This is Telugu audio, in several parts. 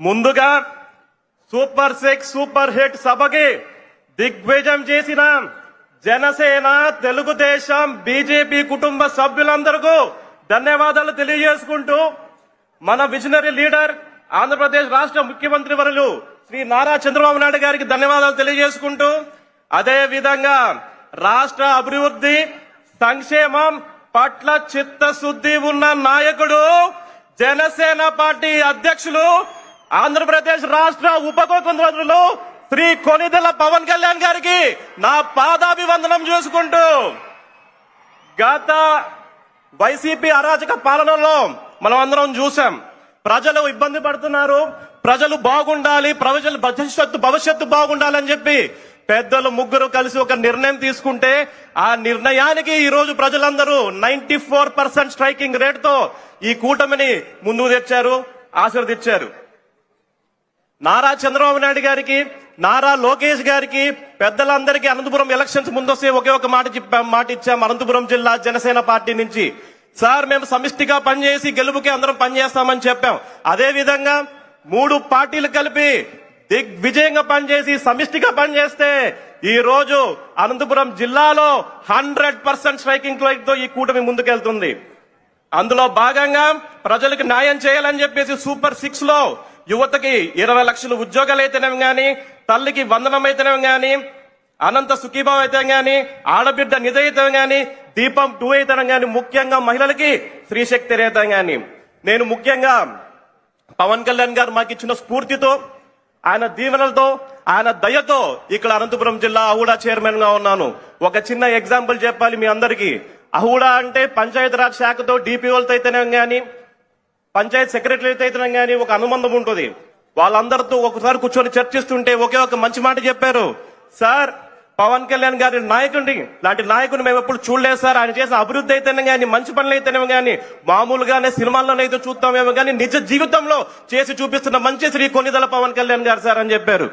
ముందుగా సూపర్ సిక్స్ సూపర్ హిట్ సభకి దిగ్విజయం చేసిన జనసేన తెలుగుదేశం బీజేపీ కుటుంబ సభ్యులందరికీ ధన్యవాదాలు తెలియజేసుకుంటూ మన విజనరీ లీడర్ ఆంధ్రప్రదేశ్ రాష్ట్ర ముఖ్యమంత్రి వరులు శ్రీ నారా చంద్రబాబు నాయుడు గారికి ధన్యవాదాలు తెలియజేసుకుంటూ అదే విధంగా రాష్ట్ర అభివృద్ధి సంక్షేమం పట్ల చిత్తశుద్ధి ఉన్న నాయకుడు జనసేన పార్టీ అధ్యక్షులు ఆంధ్రప్రదేశ్ రాష్ట్ర ఉప శ్రీ కొనిదెల పవన్ కళ్యాణ్ గారికి నా పాదాభివందనం చేసుకుంటూ గత వైసీపీ అరాచక పాలనలో మనం అందరం చూసాం ప్రజలు ఇబ్బంది పడుతున్నారు. ప్రజలు బాగుండాలి. ప్రజలు భవిష్యత్తు భవిష్యత్తు బాగుండాలని చెప్పి పెద్దలు ముగ్గురు కలిసి ఒక నిర్ణయం తీసుకుంటే ఆ నిర్ణయానికి ఈ రోజు ప్రజలందరూ నైన్టీ ఫోర్ పర్సెంట్ స్ట్రైకింగ్ రేట్తో ఈ కూటమిని ముందుకు తెచ్చారు ఆశీర్వదించారు నారా చంద్రబాబు నాయుడు గారికి నారా లోకేష్ గారికి పెద్దలందరికీ అనంతపురం ఎలక్షన్స్ ముందొస్తే ఒకే ఒక మాట చెప్పాం మాట ఇచ్చాం. అనంతపురం జిల్లా జనసేన పార్టీ నుంచి. సార్ మేము సమిష్టిగా పనిచేసి గెలుపుకి అందరం పనిచేస్తామని చెప్పాం. అదే విధంగా మూడు పార్టీలు కలిపి దిగ్విజయంగా పనిచేసి సమిష్టిగా పనిచేస్తే ఈ రోజు అనంతపురం జిల్లాలో హండ్రెడ్ పర్సెంట్ స్ట్రైకింగ్తో ఈ కూటమి ముందుకెళ్తుంది. అందులో భాగంగా ప్రజలకు న్యాయం చేయాలని చెప్పేసి సూపర్ సిక్స్లో యువతకి ఇరవై లక్షలు ఉద్యోగాలు అయితేనే కానీ తల్లికి వందనం అయితేనే కానీ అనంత సుఖీభావం అయితే కానీ ఆడబిడ్డ నిధి అయితే కానీ దీపం టూ అయితే కానీ ముఖ్యంగా మహిళలకి స్త్రీశక్తి అయితే కానీ నేను ముఖ్యంగా పవన్ కళ్యాణ్ గారు మాకు ఇచ్చిన స్ఫూర్తితో ఆయన దీవెనలతో ఆయన దయతో ఇక్కడ అనంతపురం జిల్లా అహూడా చైర్మన్గా ఉన్నాను. ఒక చిన్న ఎగ్జాంపుల్ చెప్పాలి మీ అందరికీ. అహూడా అంటే పంచాయతీరాజ్ శాఖతో డిపిఓలతో అయితేనే కానీ పంచాయత్ సెక్రటరీతో అయితేనే కానీ ఒక అనుబంధం ఉంటుంది. వాళ్ళందరితో ఒకసారి కూర్చొని చర్చిస్తుంటే ఒకే ఒక మంచి మాట చెప్పారు. సార్ పవన్ కళ్యాణ్ గారి నాయకుడిని లాంటి నాయకుని మేము ఎప్పుడు చూడలేదు సార్. ఆయన చేసిన అభివృద్ధి అయితేనే కానీ మంచి పనులు అయితేనేమో కానీ మామూలుగానే సినిమాల్లోనైతే చూస్తామేమో కానీ నిజ జీవితంలో చేసి చూపిస్తున్న మంచి శ్రీ కొన్నిదల పవన్ కళ్యాణ్ గారు సార్ అని చెప్పారు.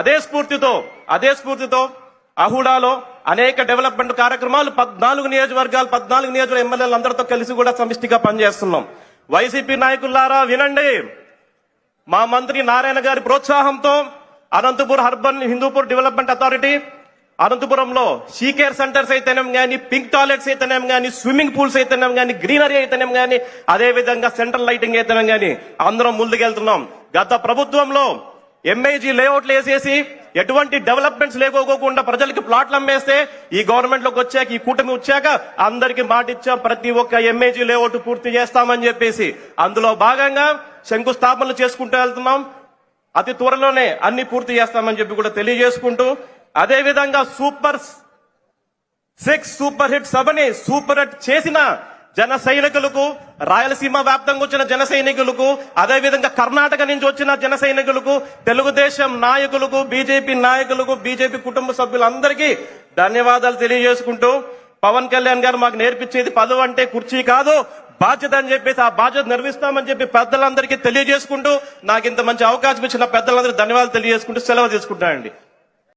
అదే స్ఫూర్తితో అదే స్ఫూర్తితో అహుడాలో అనేక డెవలప్మెంట్ కార్యక్రమాలు పద్నాలుగు నియోజకవర్గాలు పద్నాలుగు నియోజకవర్గ ఎమ్మెల్యేలందరితో కలిసి కూడా సమిష్టిగా పనిచేస్తున్నాం. వైసీపీ నాయకులారా వినండి. మా మంత్రి నారాయణ గారి ప్రోత్సాహంతో Anantapur urban Hindupur development authority అనంతపురంలో షీ కేర్ సెంటర్స్ అయితేనేం గానీ పింక్ టాయిలెట్స్ అయితేనేం కానీ స్విమ్మింగ్ పూల్స్ అయితేనేం కానీ గ్రీనరీ అయితేనేం కానీ అదే విధంగా సెంట్రల్ లైటింగ్ అయితేనేం కానీ అందరం ముందుకెళ్తున్నాం. గత ప్రభుత్వంలో ఎంఐజీ లేఅవుట్లు వేసేసి ఎటువంటి డెవలప్మెంట్స్ లేకోకుండా ప్రజలకి ప్లాట్లు అమ్మేస్తే ఈ గవర్నమెంట్లోకి వచ్చాక ఈ కూటమి వచ్చాక అందరికి మాట ఇచ్చాం ప్రతి ఒక్క ఎంఏజీ లేఅవుట్ పూర్తి చేస్తామని చెప్పేసి. అందులో భాగంగా శంకుస్థాపనలు చేసుకుంటూ వెళ్తున్నాం. అతి త్వరలోనే అన్ని పూర్తి చేస్తామని చెప్పి కూడా తెలియజేసుకుంటూ. అదే విధంగా సూపర్ సిక్స్ సూపర్ హిట్ సభని సూపర్ హిట్ చేసిన జన సైనికులకు రాయలసీమ వ్యాప్తంగా వచ్చిన జన సైనికులకు అదేవిధంగా కర్ణాటక నుంచి వచ్చిన జన సైనికులకు తెలుగుదేశం నాయకులకు బీజేపీ నాయకులకు బీజేపీ కుటుంబ సభ్యులందరికీ ధన్యవాదాలు తెలియజేసుకుంటూ పవన్ కళ్యాణ్ గారు మాకు నేర్పించేది పదవు అంటే కుర్చీ కాదు బాధ్యత అని చెప్పేసి ఆ బాధ్యత నిర్వహిస్తామని చెప్పి పెద్దలందరికీ తెలియజేసుకుంటూ నాకు ఇంత మంచి అవకాశం ఇచ్చిన పెద్దలందరికీ ధన్యవాదాలు తెలియజేసుకుంటూ సెలవు తీసుకుంటానండి